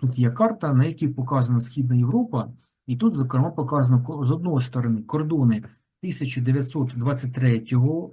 Тут є карта, на якій показана Східна Європа, і тут, зокрема, показано з одної сторони кордони 1923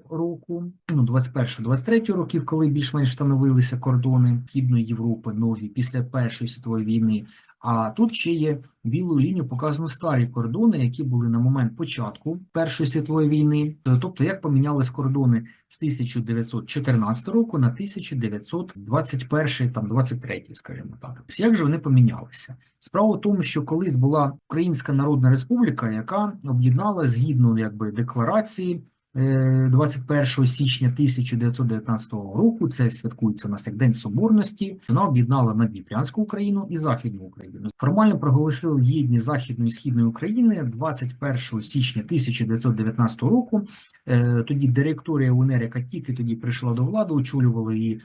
року, ну 21-23 років, коли більш-менш встановилися кордони Східної Європи нові після Першої світової війни. А тут ще є білою лінією показано старі кордони, які були на момент початку Першої світової війни. Тобто, як помінялись кордони з 1914 року на 1921, там 23, скажімо так. Як же вони помінялися? Справа в тому, що колись була Українська Народна Республіка, яка об'єднала згідно якби декларації. Е, 21 січня 1919 року це святкується у нас як День Соборності. Вона об'єднала Надніпрянську Україну і Західну Україну. Формально проголосили єдність Західної і Східної України 21 січня 1919 року. Е, Тоді директорія УНР, яка тільки тоді прийшла до влади, очолювали її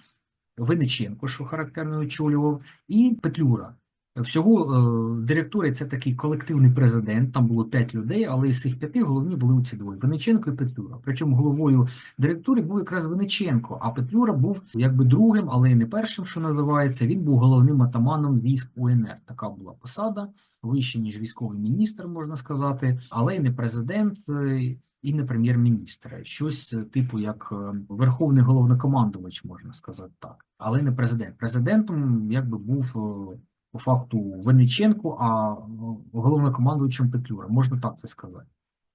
Винниченко, що характерно очолював, і Петлюра. Всього е, директорія це такий колективний президент. Там було п'ять людей, але із цих п'яти головні були оці двоє Винниченко і Петлюра. Причому головою директорії був якраз Винниченко, а Петлюра був якби другим, але й не першим, що називається. Він був головним атаманом військ УНР. Така була посада, вище ніж військовий міністр, можна сказати, але й не президент. е, І не прем'єр-міністр, щось е, типу як верховний головнокомандувач, можна сказати так, але не президент. Президентом якби був по факту Винниченко, а е, головнокомандувачем Петлюра, можна так це сказати.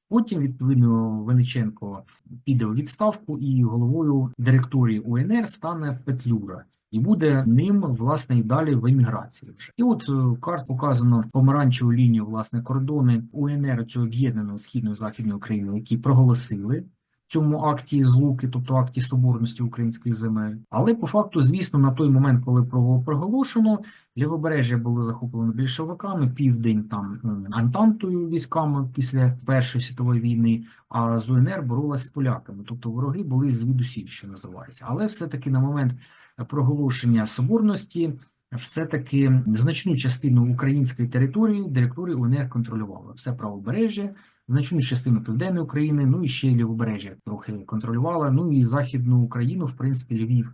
Потім, відповідно, Винниченко піде у відставку, і головою директорії УНР стане Петлюра. І буде ним, власне, і далі в еміграції вже. І от е, карт показано помаранчеву лінію, власне, кордони УНР цього об'єднаного східної західної України, які проголосили цьому акті злуки, тобто акті соборності українських земель. Але по факту, звісно, на той момент, коли було проголошено, лівобережжя було захоплено більшовиками, південь там Антантою військами після Першої світової війни, а з УНР боролась з поляками. Тобто вороги були звідусіль, що називається. Але все-таки на момент проголошення соборності. Все-таки значну частину української території директорії УНР контролювала. Все правобережжя, значну частину південної України, ну і ще лівобережжя трохи контролювала. Ну і західну Україну, в принципі, Львів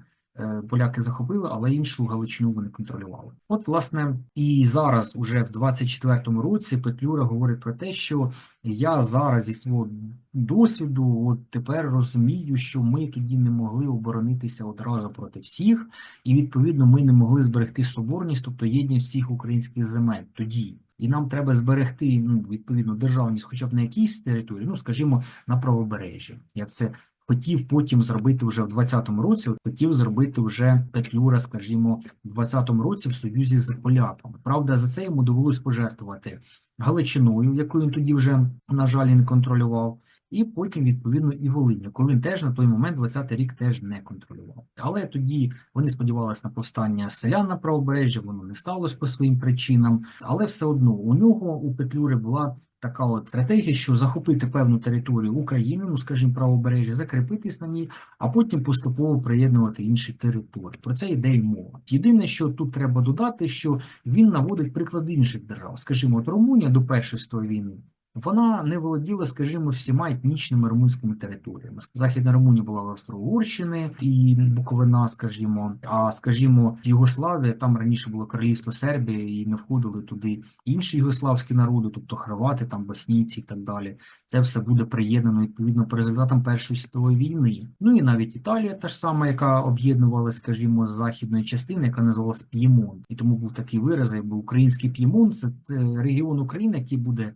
поляки захопили, але іншу Галичину вони контролювали. От, власне, і зараз, уже в 24-му році, Петлюра говорить про те, що я зараз зі свого досвіду, от тепер розумію, що ми тоді не могли оборонитися одразу проти всіх, і відповідно ми не могли зберегти соборність, тобто єдність всіх українських земель тоді. І нам треба зберегти ну, відповідно державність, хоча б на якійсь території, ну скажімо, на правобережжі, як це хотів потім зробити вже в 20-му році. Хотів зробити вже Петлюра, скажімо, в 20-му році в союзі з поляками. Правда, за це йому довелось пожертвувати Галичиною, яку він тоді вже на жаль не контролював. І потім, відповідно, і Волинь, яку він теж на той момент, 20-й рік, теж не контролював. Але тоді вони сподівалися на повстання селян на правобережжі, воно не сталося по своїм причинам. Але все одно у нього, у Петлюри, була така от стратегія, що захопити певну територію України, ну скажімо, правобережжя, закріпитись на ній, а потім поступово приєднувати інші території. Про це йде й мова. Єдине, що тут треба додати, що він наводить приклад інших держав. Скажімо, от Румунія до Першої війни. Вона не володіла, скажімо, всіма етнічними румунськими територіями. Західна Румунія була в Австро-Угорщини і Буковина, скажімо, а скажімо, Югославія, там раніше було королівство Сербії, і не входили туди інші югославські народи, тобто хорвати, там боснійці і так далі. Це все буде приєднано відповідно по результатам Першої світової війни. Ну і навіть Італія, та ж сама, яка об'єднувалася, скажімо, з західної частини, яка називалась П'ємонт. І тому був такий вираз, якби український П'ємонт, це е, регіон України, який буде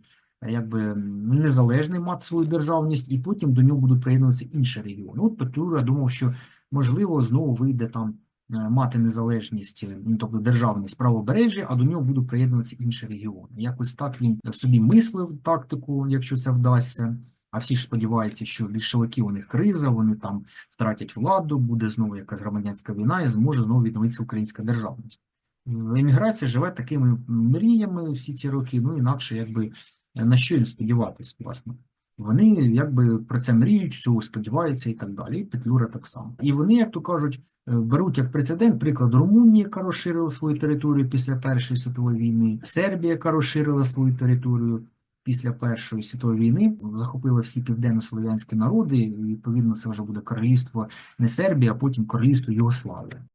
якби незалежний мати свою державність, і потім до нього будуть приєднуватися інші регіони. От Петлюра думав, що можливо знову вийде там е, мати незалежність, е, ну, тобто державність правобережжя, а до нього будуть приєднуватися інші регіони. Якось так він собі мислив тактику, якщо це вдасться. А всі ж сподіваються, що більшовики у них криза, вони там втратять владу, буде знову якась громадянська війна, і зможе знову відновитися українська державність. Еміграція живе такими мріями всі ці роки, ну інакше якби на що їм сподіватись, власне. Вони якби про це мріють, цього сподіваються і так далі. І Петлюра так само. І вони, як то кажуть, е, беруть як прецедент приклад Румунії, яка розширила свою територію після Першої світової війни, Сербія, яка розширила свою територію після Першої світової війни, захопила всі південно-слов'янські народи. І, відповідно, це вже буде королівство не Сербія, а потім королівство Югославія.